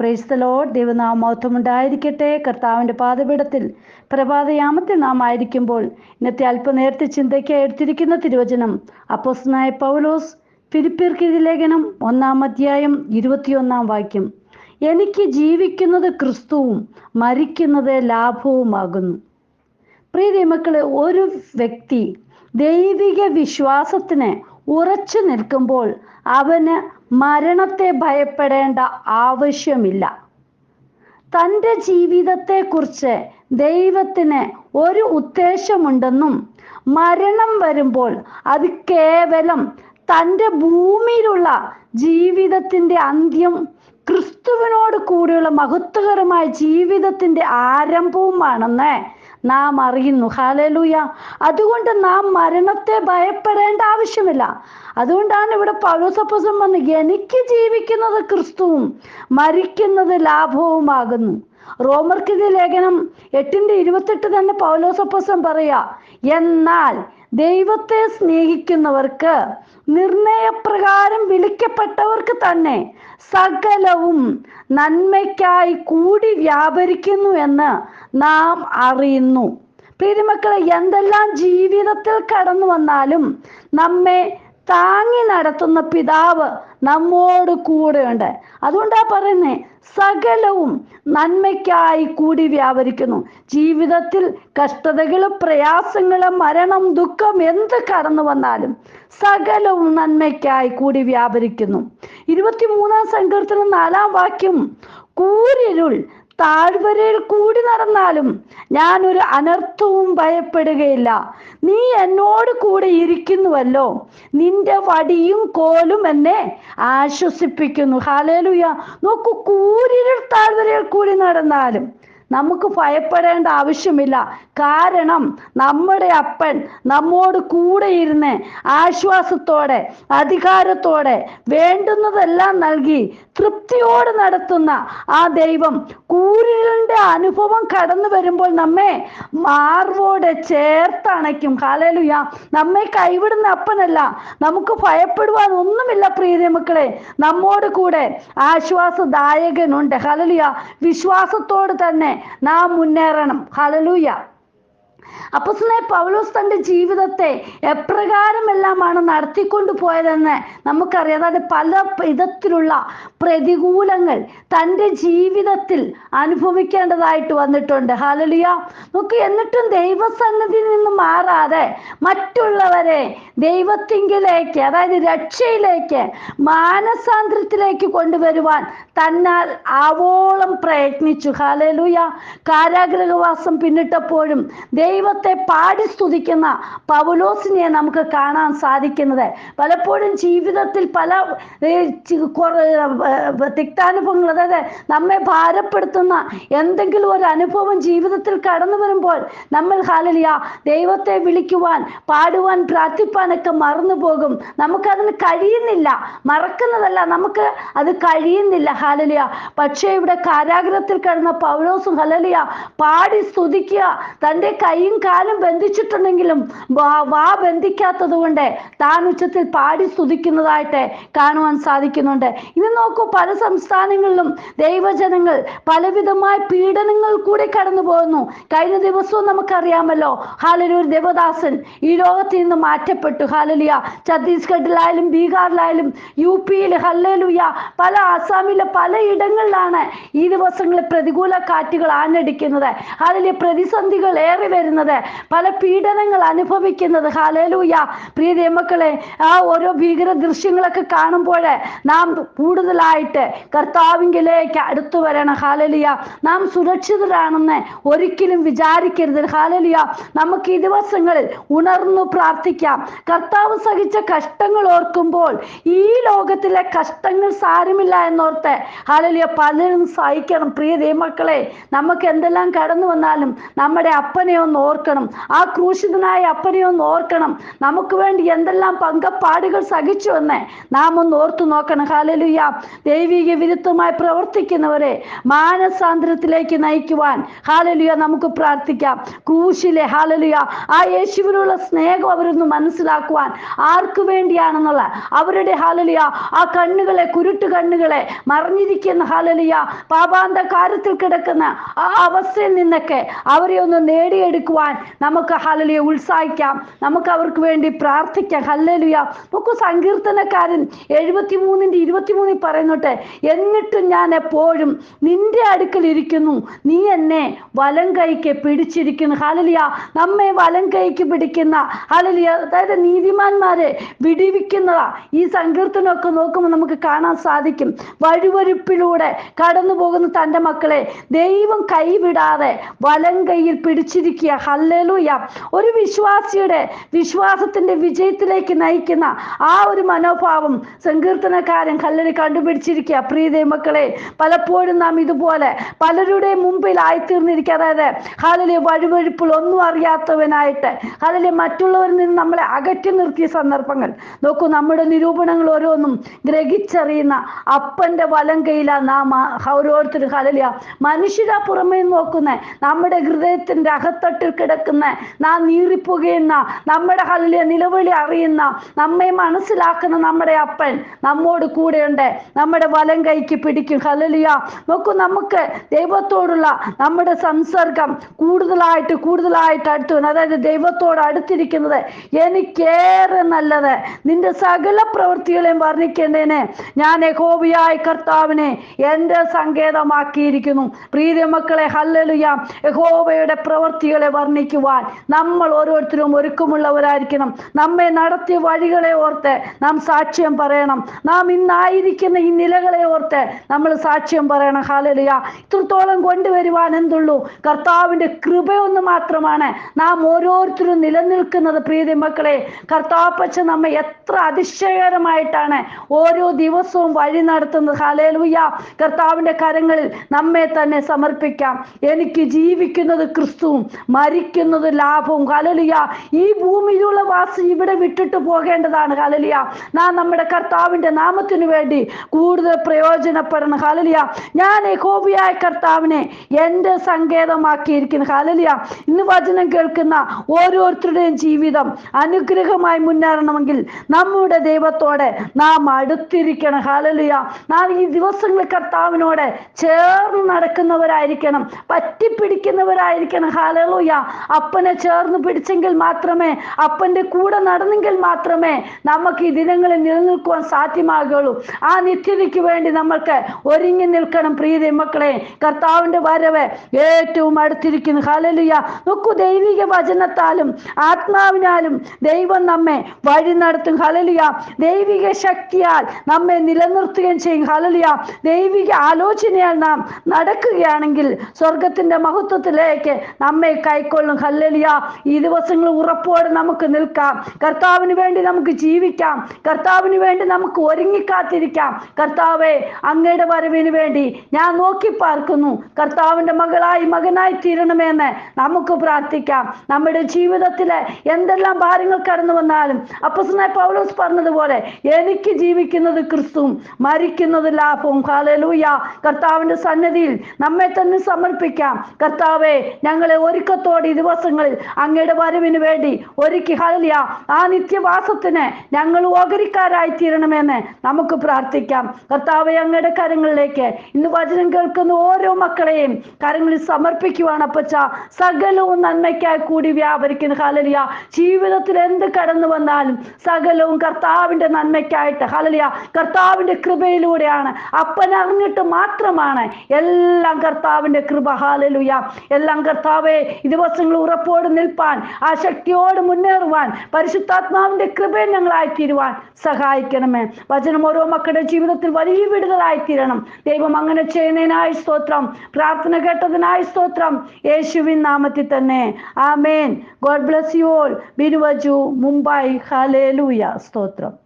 പ്രൈസ്തലോ ദൈവനാമത്വം ഉണ്ടായിരിക്കട്ടെ കർത്താവിന്റെ പാതപീഠത്തിൽ പ്രഭാതയാമത്തിൽ നാം ആയിരിക്കുമ്പോൾ ഇന്നത്തെ അല്പനേരത്തെ ചിന്തയ്ക്ക് എടുത്തിരിക്കുന്ന തിരുവചനം അപ്പോസ്നായ പൗലോസ് ഫിലിപ്പിയർക്ക് ലേഖനം ഒന്നാം അധ്യായം ഇരുപത്തിയൊന്നാം വാക്യം. എനിക്ക് ജീവിക്കുന്നത് ക്രിസ്തുവും മരിക്കുന്നത് ലാഭവുമാകുന്നു. പ്രിയ മക്കളെ ഒരു വ്യക്തി ദൈവിക വിശ്വാസത്തിന് ഉറച്ചു നിൽക്കുമ്പോൾ അവന് മരണത്തെ ഭയപ്പെടേണ്ട ആവശ്യമില്ല. തന്റെ ജീവിതത്തെക്കുറിച്ച് ദൈവത്തിന് ഒരു ഉദ്ദേശമുണ്ടെന്നും മരണം വരുമ്പോൾ അത് കേവലം തന്റെ ഭൂമിയിലുള്ള ജീവിതത്തിന്റെ അന്ത്യം ക്രിസ്തുവിനോട് കൂടിയുള്ള മഹത്വകരമായ ജീവിതത്തിന്റെ ആരംഭവുമാണെന്ന് നാം അറിയുന്നു ഹാലലൂയ അതുകൊണ്ട് നാം മരണത്തെ ഭയപ്പെടേണ്ട ആവശ്യമില്ല. അതുകൊണ്ടാണ് ഇവിടെ പൗലോസപ്പസം വന്ന് എനിക്ക് ജീവിക്കുന്നത് ക്രിസ്തുവും മരിക്കുന്നത് ലാഭവുമാകുന്നു. റോമർക്കിന്റെ ലേഖനം എട്ടിന്റെ ഇരുപത്തെട്ട് തന്നെ പൗലോസപ്പസം പറയാ എന്നാൽ ദൈവത്തെ സ്നേഹിക്കുന്നവർക്ക് നിർണയപ്രകാരം വിളിക്കപ്പെട്ടവർക്ക് തന്നെ സകലവും നന്മയ്ക്കായി കൂടി വ്യാപരിക്കുന്നു എന്ന് നാം അറിയുന്നു. പ്രിയമക്കളെ എന്തെല്ലാം ജീവിതത്തിൽ കടന്നു വന്നാലും നമ്മെ താങ്ങി നടത്തുന്ന പിതാവ് നമ്മോട് കൂടെയുണ്ട്. അതുകൊണ്ടാ പറയുന്നേ സകലവും നന്മയ്ക്കായി കൂടി വ്യാപരിക്കുന്നു. ജീവിതത്തിൽ കഷ്ടതകൾ പ്രയാസങ്ങൾ മരണം ദുഃഖം എന്ത് കടന്നു വന്നാലും സകലവും നന്മയ്ക്കായി കൂടി വ്യാപരിക്കുന്നു. ഇരുപത്തിമൂന്നാം സങ്കീർത്തനം നാലാം വാക്യം കൂരിരുൾ താഴ്വരയിൽ കൂടി നടന്നാലും ഞാൻ ഒരു അനർത്ഥവും ഭയപ്പെടുകയില്ല. നീ എന്നോട് കൂടെ ഇരിക്കുന്നുവല്ലോ. നിന്റെ വടിയും കോലും എന്നെ ആശ്വസിപ്പിക്കുന്നു. ഹാലേലുയ നോക്കൂ കൂരിരുൾ താഴ്വരയിൽ കൂടി നടന്നാലും നമുക്ക് ഭയപ്പെടേണ്ട ആവശ്യമില്ല. കാരണം നമ്മുടെ അപ്പൻ നമ്മോട് കൂടെ ഇരുന്ന് ആശ്വാസത്തോടെ അധികാരത്തോടെ വേണ്ടുന്നതെല്ലാം നൽകി തൃപ്തിയോട് നടത്തുന്ന ആ ദൈവം കൂരിലിന്റെ അനുഭവം കടന്നു വരുമ്പോൾ നമ്മെ മാർവോടെ ചേർത്തണയ്ക്കും. കാലയിലുയ നമ്മെ കൈവിടുന്ന അപ്പനല്ല. നമുക്ക് ഭയപ്പെടുവാൻ ഒന്നുമില്ല പ്രീതി മക്കളെ. നമ്മോട് കൂടെ ആശ്വാസദായകനുണ്ട്. ഹലലിയ വിശ്വാസത്തോട് തന്നെ നാം മുന്നേറണം. ഹലലൂയ അപ്പസ്നെ പൗലോസ് തന്റെ ജീവിതത്തെ എപ്രകാരമെല്ലാമാണ് നടത്തിക്കൊണ്ടു പോയതെന്ന് നമുക്കറിയാം. അതായത് പല വിധത്തിലുള്ള പ്രതികൂലങ്ങൾ തന്റെ ജീവിതത്തിൽ അനുഭവിക്കേണ്ടതായിട്ട് വന്നിട്ടുണ്ട്. ഹാലലിയ നോക്ക് എന്നിട്ടും ദൈവസന്നിധിയിൽ നിന്ന് മാറാതെ മറ്റുള്ളവരെ ദൈവത്തിങ്കിലേക്ക് അതായത് രക്ഷയിലേക്ക് മാനസാന്തരത്തിലേക്ക് കൊണ്ടുവരുവാൻ തന്നാൽ ആവോളം പ്രയത്നിച്ചു. ഹാലലുയ കാരാഗ്രഹവാസം പിന്നിട്ടപ്പോഴും ദൈവത്തെ പാടി സ്തുതിക്കുന്ന പൗലോസിനെ നമുക്ക് കാണാൻ സാധിക്കുന്നത്. പലപ്പോഴും ജീവിതത്തിൽ പല തിക്താനുഭവങ്ങൾ അതായത് നമ്മെ ഭാരപ്പെടുത്തുന്ന എന്തെങ്കിലും ഒരു അനുഭവം ജീവിതത്തിൽ കടന്നു വരുമ്പോൾ നമ്മൾ ഹാലലിയ ദൈവത്തെ വിളിക്കുവാൻ പാടുവാൻ പ്രാർത്ഥിപ്പാനൊക്കെ മറന്നു പോകും. നമുക്കതിന് കഴിയുന്നില്ല. മറക്കുന്നതല്ല നമുക്ക് അത് കഴിയുന്നില്ല ഹാലലിയ. പക്ഷേ ഇവിടെ കാരാഗ്രഹത്തിൽ കടന്ന പൗലോസും ഹലലിയ പാടി സ്തുതിക്കുക തന്റെ കൈയും കാലും ബന്ധിച്ചിട്ടുണ്ടെങ്കിലും വാ ബന്ധിക്കാത്തത് കൊണ്ട് താൻ ഉച്ചത്തിൽ പാടി സ്തുതിക്കുന്നതായിട്ട് കാണുവാൻ സാധിക്കുന്നുണ്ട്. ഇത് നോക്കൂ പല സംസ്ഥാനങ്ങളിലും ദൈവജനങ്ങൾ പലവിധമായ പീഡനങ്ങൾ കൂടി കടന്നു പോകുന്നു. കഴിഞ്ഞ ദിവസവും നമുക്കറിയാമല്ലോ ഹാലലൂർ ദേവദാസൻ ഈ ലോകത്തിൽ നിന്ന് മാറ്റപ്പെട്ടു. ഹാലലിയ ഛത്തീസ്ഗഡിലായാലും ബീഹാറിലായാലും യു പിയിൽ ഹല്ലലുയ പല ആസാമിലെ പല ഇടങ്ങളിലാണ് ഈ ദിവസങ്ങളിൽ പ്രതികൂല കാറ്റുകൾ ആഞ്ഞടിക്കുന്നത്. ഹാലലിയ പ്രതിസന്ധികൾ ഏറി പല പീഡനങ്ങൾ അനുഭവിക്കുന്നത്. ഹാലലൂയ പ്രീതി മക്കളെ ആ ഓരോ ഭീകര ദൃശ്യങ്ങളൊക്കെ കാണുമ്പോൾ നാം കൂടുതലായിട്ട് കർത്താവിങ്കിലേക്ക് അടുത്തു വരണം. ഹാലലിയ നാം സുരക്ഷിതരാണെന്ന് ഒരിക്കലും വിചാരിക്കരുത്. ഹാലലിയ നമുക്ക് ഈ ദിവസങ്ങളിൽ ഉണർന്നു പ്രാർത്ഥിക്കാം. കർത്താവ് സഹിച്ച കഷ്ടങ്ങൾ ഓർക്കുമ്പോൾ ഈ ലോകത്തിലെ കഷ്ടങ്ങൾ സാരമില്ല എന്നോർത്ത് ഹാലലിയ പലരും സഹിക്കണം. പ്രിയ ദൈവമക്കളെ നമുക്ക് എന്തെല്ലാം കടന്നു വന്നാലും നമ്മുടെ അപ്പനെ ഒന്ന് ഓർക്കണം. ആ ക്രൂശിതനായ അപ്പനെ ഒന്ന് ഓർക്കണം. നമുക്ക് വേണ്ടി എന്തെല്ലാം പങ്കപ്പാടുകൾ സഹിച്ചു എന്ന് നാം ഒന്ന് ഓർത്തു നോക്കണം. ഹാലലുയ ദൈവിക വിരുദ്ധമായി പ്രവർത്തിക്കുന്നവരെ മാനസാന്തരത്തിലേക്ക് നയിക്കുവാൻ ഹാലലുയ നമുക്ക് പ്രാർത്ഥിക്കാം. ക്രൂശിലെ ഹാലലുയ ആ യേശുവിനുള്ള സ്നേഹം അവരൊന്ന് മനസ്സിലാക്കുവാൻ ആർക്കു വേണ്ടിയാണെന്നുള്ള അവരുടെ ഹാലലുയ ആ കണ്ണുകളെ കുരുട്ടു കണ്ണുകളെ മറഞ്ഞ മറിഞ്ഞിരിക്കുന്ന ഹാലലിയ പാപാന്ത കാര്യത്തിൽ കിടക്കുന്ന ആ അവസ്ഥയിൽ നിന്നൊക്കെ അവരെ ഒന്ന് നേടിയെടുക്കുവാൻ നമുക്ക് ഹലലിയ ഉത്സാഹിക്കാം. നമുക്ക് അവർക്ക് വേണ്ടി പ്രാർത്ഥിക്കാം. ഹല്ലലിയ. നമുക്ക് സങ്കീർത്തനക്കാരൻ എഴുപത്തി മൂന്നിന്റെ ഇരുപത്തിമൂന്നിൽ പറയുന്നുണ്ട് എന്നിട്ടും ഞാൻ എപ്പോഴും നിന്റെ അടുക്കൽ ഇരിക്കുന്നു. നീ എന്നെ വലം കൈക്ക് പിടിച്ചിരിക്കുന്നു. ഹലലിയ നമ്മെ വലം കൈക്ക് പിടിക്കുന്ന ഹലലിയ അതായത് നീതിമാന്മാരെ വിടിവിക്കുന്നതാ ഈ സങ്കീർത്തനമൊക്കെ നോക്കുമ്പോൾ നമുക്ക് കാണാൻ സാധിക്കും. വഴുവരുപ്പിലൂടെ കടന്നു പോകുന്ന തന്റെ മക്കളെ ദൈവം കൈവിടാതെ വലം കൈയിൽ പിടിച്ചിരിക്കുക. ഹല്ലലൂയ. ഒരു വിശ്വാസിയുടെ വിശ്വാസത്തിന്റെ വിജയത്തിലേക്ക് നയിക്കുന്ന ആ ഒരു മനോഭാവം സങ്കീർത്തനക്കാരൻ കല്ലറി കണ്ടുപിടിച്ചിരിക്കുക. പ്രീതി മക്കളെ പലപ്പോഴും നാം ഇതുപോലെ പലരുടെ മുമ്പിൽ ആയിത്തീർന്നിരിക്കുക. അതായത് ഹാലിലെ വഴുവഴുപ്പുകൾ ഒന്നും അറിയാത്തവനായിട്ട് ഹാലിലെ മറ്റുള്ളവരിൽ നിന്ന് നമ്മളെ അകറ്റി നിർത്തിയ സന്ദർഭങ്ങൾ. നോക്കൂ നമ്മുടെ നിരൂപണങ്ങൾ ഓരോന്നും ഗ്രഹിച്ചറിയുന്ന അപ്പന്റെ വലം കയ്യിലാ നാം ഓരോരുത്തരും ഹലലിയ മനുഷ്യരാ പുറമേ നോക്കുന്ന. നമ്മുടെ ഹൃദയത്തിന്റെ അകത്തട്ടിൽ കിടക്കുന്ന നാം നീറിപ്പുകയുന്ന നമ്മുടെ കളിലെ നിലവിളി അറിയുന്ന നമ്മെ മനസ്സിലാക്കുന്ന നമ്മുടെ അപ്പൻ നമ്മോട് കൂടെയുണ്ട്. നമ്മുടെ വലം കൈക്ക് പിടിക്കും. ഹലലിയ നോക്കൂ നമുക്ക് ദൈവത്തോടുള്ള നമ്മുടെ സംസർഗം കൂടുതലായിട്ട് കൂടുതലായിട്ട് അടുത്തു. അതായത് ദൈവത്തോട് അടുത്തിരിക്കുന്നത് എനിക്കേറെ നല്ലത്. നിന്റെ സകല പ്രവൃത്തികളെയും വർണിക്കേണ്ടതിന് ഞാൻ യഹോബിയായ കർത്താവിനെ എന്റെ സങ്കേതമാക്കിയിരിക്കുന്നു. പ്രീതി മക്കളെ ഹല്ലലുയ. യഹോവയുടെ പ്രവൃത്തികളെ വർണിക്കുവാൻ നമ്മൾ ഓരോരുത്തരും ഒരുക്കമുള്ളവരായിരിക്കണം. നമ്മെ നടത്തിയ വഴികളെ ഓർത്ത് നാം സാക്ഷ്യം പറയണം. നാം ഇന്നായിരിക്കുന്ന ഈ നിലകളെ ഓർത്ത് നമ്മൾ സാക്ഷ്യം പറയണം. ഹാലലിയ ഇത്രത്തോളം കൊണ്ടുവരുവാൻ എന്തുള്ളൂ? കർത്താവിന്റെ കൃപയൊന്ന് മാത്രമാണ്. നാം ഓരോരുത്തരും നിലനിൽക്കുന്നത് പ്രീതി മക്കളെ കർത്താപ്പച്ച നമ്മെ എത്ര അതിശയകരമായിട്ടാണ് ഓരോ ദിവസവും വഴി നടത്തുന്നത്. ഹാലേലുയ കർത്താവിന്റെ കരങ്ങളിൽ നമ്മെ തന്നെ സമർപ്പിക്കാം. എനിക്ക് ജീവിക്കുന്നത് ക്രിസ്തുവും മരിക്കുന്നത് ലാഭവും. കലലിയ ഈ ഭൂമിയിലുള്ള വാസി ഇവിടെ വിട്ടിട്ട് പോകേണ്ടതാണ്. കലലിയ നാം നമ്മുടെ കർത്താവിന്റെ നാമത്തിനു വേണ്ടി കൂടുതൽ പ്രയോജനപ്പെടണം. കലലിയ ഞാൻ ഏകോപിയായ കർത്താവിനെ എന്റെ സങ്കേതമാക്കിയിരിക്കുന്നു. കലലിയ ഇന്ന് വചനം കേൾക്കുന്ന ഓരോരുത്തരുടെയും ജീവിതം അനുഗ്രഹമായി മുന്നേറണമെങ്കിൽ നമ്മുടെ ദൈവത്തോടെ നാം അടുത്തിരിക്കണം. കലലിയ നാം ഈ ദിവസങ്ങളിൽ കർത്താവിനോട് ചേർന്ന് നടക്കുന്നവരായിരിക്കണം. പറ്റിപ്പിടിക്കുന്നവരായിരിക്കണം. ഹാലലൂയ അപ്പനെ ചേർന്ന് പിടിച്ചെങ്കിൽ മാത്രമേ അപ്പന്റെ കൂടെ നടന്നെങ്കിൽ മാത്രമേ നമുക്ക് ഈ ദിനങ്ങളിൽ നിലനിൽക്കുവാൻ സാധ്യമാകുള്ളൂ ആ നിത്യതയ്ക്ക് വേണ്ടി നമ്മൾക്ക് ഒരുങ്ങി നിൽക്കണം പ്രീതി മക്കളെ. കർത്താവിന്റെ വരവ് ഏറ്റവും അടുത്തിരിക്കുന്നു. ഹലലിയ നോക്കൂ ദൈവിക വചനത്താലും ആത്മാവിനാലും ദൈവം നമ്മെ വഴി നടത്തും. ഹലലിയ ദൈവിക ശക്തിയാൽ നമ്മെ നിലനിർത്തുകയും ചെയ്യും. ഹലലിയ ദൈവിക ആലോചനയാൽ നാം നടക്കുകയാണെങ്കിൽ സ്വർഗത്തിന്റെ മഹത്വത്തിലേക്ക് നമ്മെ കൈക്കൊള്ളും. ഹല്ലലിയ. ഈ ദിവസങ്ങൾ ഉറപ്പോടെ നമുക്ക് നിൽക്കാം. കർത്താവിന് വേണ്ടി നമുക്ക് ജീവിക്കാം. കർത്താവിന് വേണ്ടി നമുക്ക് ഒരുങ്ങിക്കാത്തിരിക്കാം. കർത്താവെ അങ്ങയുടെ വരവിന് വേണ്ടി ഞാൻ നോക്കി പാർക്കുന്നു. കർത്താവിന്റെ മകളായി മകനായി തീരണമെന്ന് നമുക്ക് പ്രാർത്ഥിക്കാം. നമ്മുടെ ജീവിതത്തിലെ എന്തെല്ലാം ഭാരങ്ങൾ കടന്നു വന്നാലും അപ്പസനായ പൗലോസ് പറഞ്ഞതുപോലെ എനിക്ക് ജീവിക്കുന്നത് ക്രിസ്തുവും മരിക്കുന്നത് ലാഭവും. ഹാലലൂയ കർത്താവിന്റെ സന്നദ്ധിയിൽ നമ്മെ തന്നെ സമർപ്പിക്കാം. കർത്താവെ ഞങ്ങളെ ഒരുക്കത്തോടെ ഈ ദിവസങ്ങളിൽ അങ്ങയുടെ വരവിന് വേണ്ടി ഒരുക്കി ഹലിയ ആ നിത്യവാസത്തിന് ഞങ്ങൾ ഓഹരിക്കാരായി തീരണമെന്ന് നമുക്ക് പ്രാർത്ഥിക്കാം. കർത്താവ് അങ്ങയുടെ കരങ്ങളിലേക്ക് ഇന്ന് വചനം കേൾക്കുന്ന ഓരോ മക്കളെയും കരങ്ങളിൽ സമർപ്പിക്കുവാണ് അപ്പച്ച സകലവും നന്മയ്ക്കായി കൂടി വ്യാപരിക്കുന്ന. ഹലലിയ ജീവിതത്തിൽ എന്ത് കടന്നു വന്നാലും സകലവും കർത്താവിന്റെ നന്മയ്ക്കായിട്ട് ഹലലിയ കർത്താവിന്റെ കൃപയിലൂടെയാണ്. അപ്പൻ അറിഞ്ഞിട്ട് മാത്രമാണ് എല്ലാം കർത്താവിന്റെ കൃപ. ഹാലലുയ എല്ലാം കർത്താവെ ഈ ദിവസങ്ങൾ ഉറപ്പോട് നിൽപ്പാൻ ആ ശക്തിയോട് മുന്നേറുവാൻ പരിശുദ്ധാത്മാവിന്റെ കൃപയെ ഞങ്ങളായി തീരുവാൻ സഹായിക്കണമേ. വചനം ഓരോ മക്കളുടെ ജീവിതത്തിൽ വലിയ വിടുതലായിത്തീരണം. ദൈവം അങ്ങനെ ചെയ്യുന്നതിനായി സ്തോത്രം. പ്രാർത്ഥന കേട്ടതിനായി സ്തോത്രം. യേശുവിൻ നാമത്തിൽ തന്നെ. ആമേൻ. God bless you all. ബിനുവജു Mumbai. ഹാലേലൂയ സ്തോത്രം.